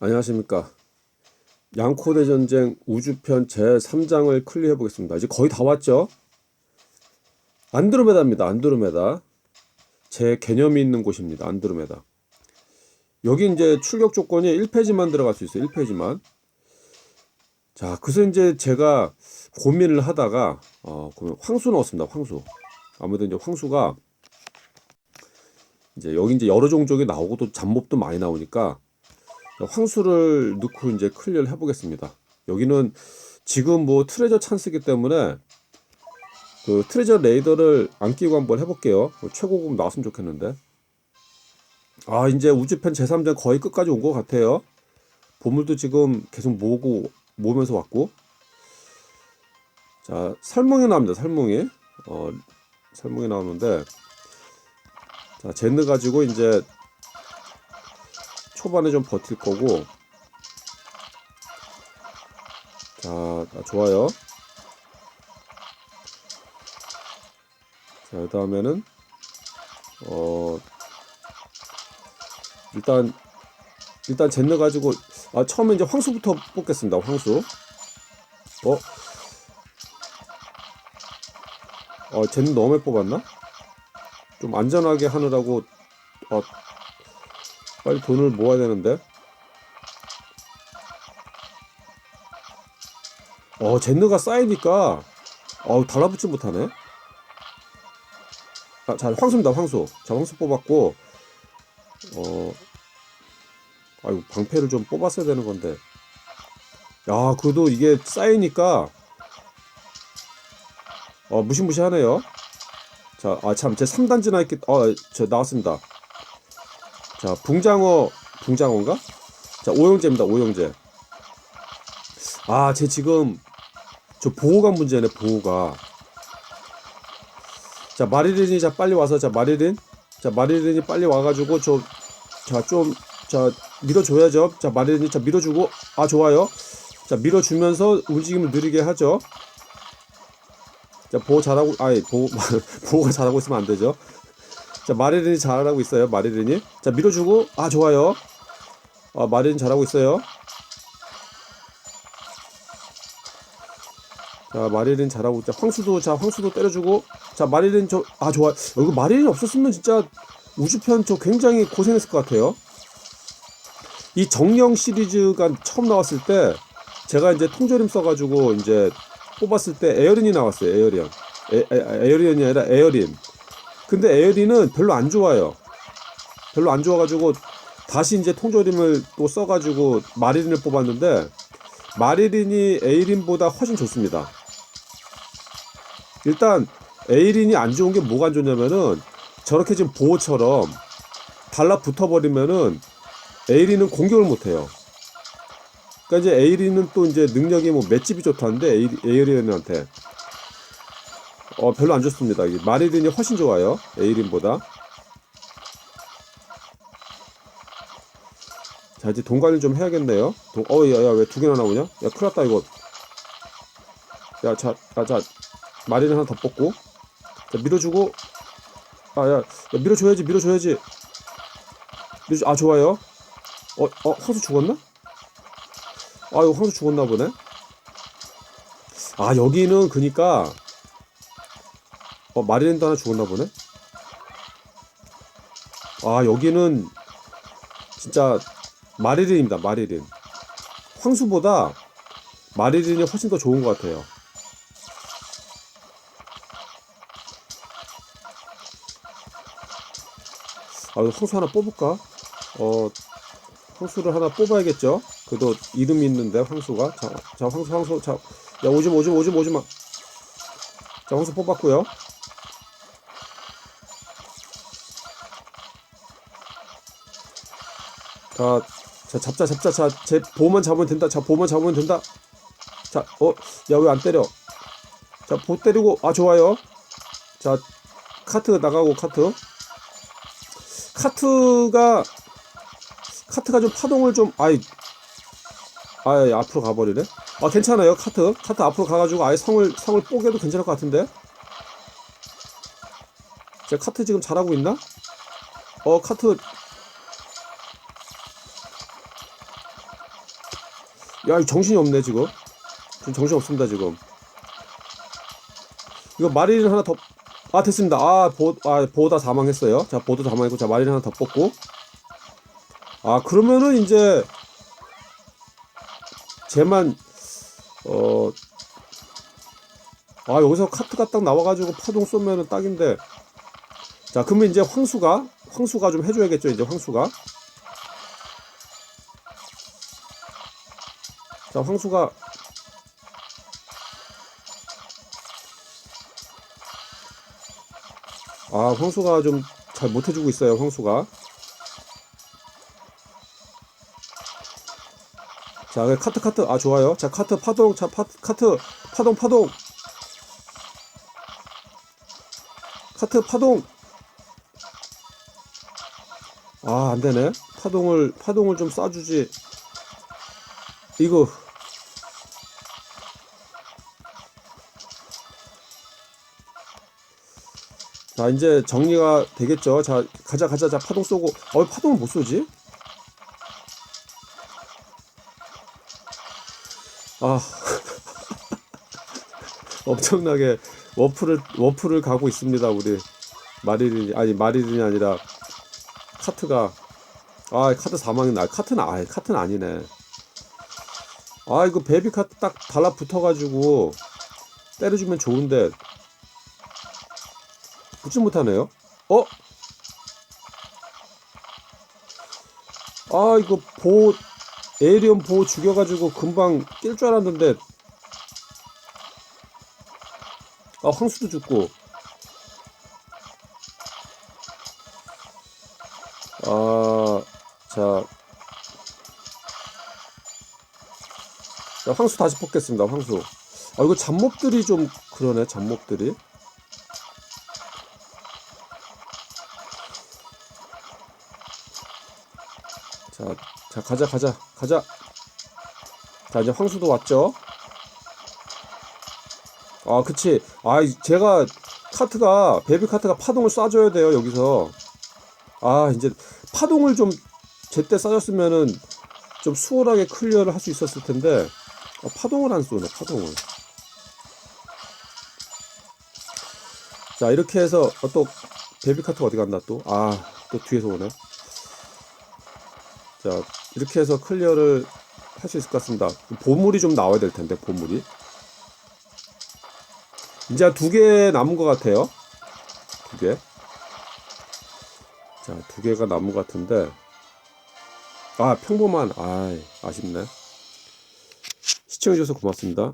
안녕하십니까. 양코대 전쟁 우주편 제3장을 클리어해 보겠습니다. 이제 거의 다 왔죠? 안드로메다입니다. 안드로메다. 제 개념이 있는 곳입니다. 안드로메다. 여기 이제 출격 조건이 1페이지만 들어갈 수 있어요. 1페이지만. 자, 그래서 이제 제가 고민을 하다가 어, 황수 넣었습니다. 황수. 아무래도 이제 황수가 이제 여기 이제 여러 종족이 나오고 또 잡몹도 많이 나오니까 황수를 넣고 이제 클리어를 해보겠습니다. 여기는 지금 뭐 트레저 찬스기 때문에 그 트레저 레이더를 안 끼고 한번 해볼게요. 뭐 최고급 나왔으면 좋겠는데. 아 이제 우주편 제3장 거의 끝까지 온 것 같아요. 보물도 지금 계속 모으고 모으면서 왔고. 자 설몽이 나옵니다. 설몽이 어 설몽이 나오는데 자 젠느 가지고 이제 초반에 좀 버틸 거고 자 아, 좋아요 자 그다음에는 어 일단 일단 젠느 가지고 아 처음에 이제 황수부터 뽑겠습니다 황수 어? 어 젠느 너무 많이 뽑았나? 좀 안전하게 하느라고 어 빨리 돈을 모아야 되는데. 어, 젠느가 쌓이니까, 어, 달라붙지 못하네. 아, 자, 황수입니다, 황수. 자, 황수 뽑았고, 어, 아이고, 방패를 좀 뽑았어야 되는 건데. 야, 그래도 이게 쌓이니까, 어, 무시무시하네요. 자, 아, 참, 제 3단지 나 있겠, 어, 저 나왔습니다. 자, 붕장어, 붕장어인가? 자, 오형제입니다, 오형제. 아, 제 지금, 저 보호관 문제네, 보호가. 자, 마리린이, 자, 빨리 와서, 자, 마리린. 자, 마리린이 빨리 와가지고, 저, 자, 좀, 자, 밀어줘야죠. 자, 마리린이, 자, 밀어주고, 아, 좋아요. 자, 밀어주면서 움직임을 느리게 하죠. 자, 보호 잘하고, 아이, 보호, 보호가 잘하고 있으면 안 되죠. 자 마리린이 잘하고 있어요 마리린이. 자 밀어주고 아 좋아요. 아 마리린 잘하고 있어요. 자 마리린 잘하고 있자 황수도 자 황수도 때려주고. 자 마리린 저 아 좋아. 이거 마리린 없었으면 진짜 우주편 저 굉장히 고생했을 것 같아요. 이 정령 시리즈가 처음 나왔을 때 제가 이제 통조림 써가지고 이제 뽑았을 때 에어린이 나왔어요 에어리언. 에어리언이 아니라 에어린 근데 에어리는 별로 안 좋아요. 별로 안 좋아가지고 다시 이제 통조림을 또 써가지고 마리린을 뽑았는데 마리린이 에이린보다 훨씬 좋습니다. 일단 에이린이 안 좋은 게 뭐가 안 좋냐면은 저렇게 지금 보호처럼 달라붙어 버리면은 에이린은 공격을 못 해요. 그러니까 이제 에이린은 또 이제 능력이 뭐 맷집이 좋다는데 에이, 에이린한테 어 별로 안 좋습니다. 이 마리린이 훨씬 좋아요. 에이린보다. 자 이제 돈 관리 좀 해야겠네요. 어야 야 왜 두 개나 나오냐? 야 큰일 났다 이거. 야 자 야 자 마리린 하나 더 뽑고 자 밀어주고 아 야 야, 밀어줘야지 밀어줘야지. 밀어줘 아 좋아요. 어 어 황수 죽었나? 아 이거 황수 죽었나 보네. 아 여기는 그니까 어 마리랜드 하나 죽었나 보네. 아 여기는 진짜 마리린입니다. 마리린. 황수보다 마리린이 훨씬 더 좋은 것 같아요. 아 황수 하나 뽑을까? 어 황수를 하나 뽑아야겠죠. 그래도 이름이 있는데 황수가 자, 자 황수 황수 자야 오지마 오지마 오지마 오지마 자 황수 뽑았고요. 자, 자 잡자 잡자. 자제 보만 잡으면 된다. 자 보만 잡으면 된다. 자 어 야 왜 안 때려? 자 보 때리고. 아 좋아요. 자 카트 나가고 카트. 카트가 카트가 좀 파동을 좀 아이. 아예 앞으로 가버리네. 아 괜찮아요 카트. 카트 앞으로 가가지고 아예 성을 성을 뽀개도 괜찮을 것 같은데? 제 카트 지금 잘하고 있나? 어 카트 야, 이 정신이 없네, 지금. 지금 정신 없습니다, 지금. 이거 마리린 하나 더, 아, 됐습니다. 아, 보, 아, 보다 사망했어요. 자, 보도 사망했고, 자, 마리린 하나 더 뽑고. 아, 그러면은 이제, 쟤만, 어, 아, 여기서 카트가 딱 나와가지고 파동 쏘면은 딱인데. 자, 그러면 이제 황수가, 황수가 좀 해줘야겠죠, 이제 황수가. 자, 황수가 아, 황수가 좀 잘 못해주고 있어요, 황수가. 자, 그래, 카트, 카트. 아, 좋아요. 자, 카트, 파동. 자, 파, 카트, 파동, 파동. 카트, 파동. 아, 안 되네. 파동을, 파동을 좀 쏴주지. 이거. 자, 이제 정리가 되겠죠. 자, 가자, 가자. 자, 파동 쏘고. 어, 파동을 못 쏘지? 아. 엄청나게 워프를, 워프를 가고 있습니다. 우리 마리린이, 아니, 마리린이 아니라 카트가. 아, 카트 사망이나. 아, 카트는, 아, 카트는 아니네. 아, 이거 베이비 카트 딱 달라붙어가지고 때려주면 좋은데. 붙지 못하네요. 어? 아 이거 보 에이리언 보 죽여가지고 금방 낄줄 알았는데. 아 황수도 죽고. 아자. 자, 황수 다시 뽑겠습니다 황수. 아 이거 잡몹들이 좀 그러네 잡몹들이 자, 자 가자 가자 가자. 자 이제 황수도 왔죠? 아 그치. 아 이- 제가 카트가 베이비 카트가 파동을 쏴줘야 돼요 여기서. 아 이제 파동을 좀 제때 쏴줬으면은 좀 수월하게 클리어를 할 수 있었을 텐데 아, 파동을 안 쏘네 파동을. 자 이렇게 해서 어, 또 베이비 카트 어디 갔나 또? 아 또 뒤에서 오네 자 이렇게 해서 클리어를 할 수 있을 것 같습니다. 보물이 좀 나와야 될 텐데 보물이. 이제 두 개 남은 것 같아요. 두개자 두 개가 남은 것 같은데. 아 평범한. 아 아쉽네. 시청해주셔서 고맙습니다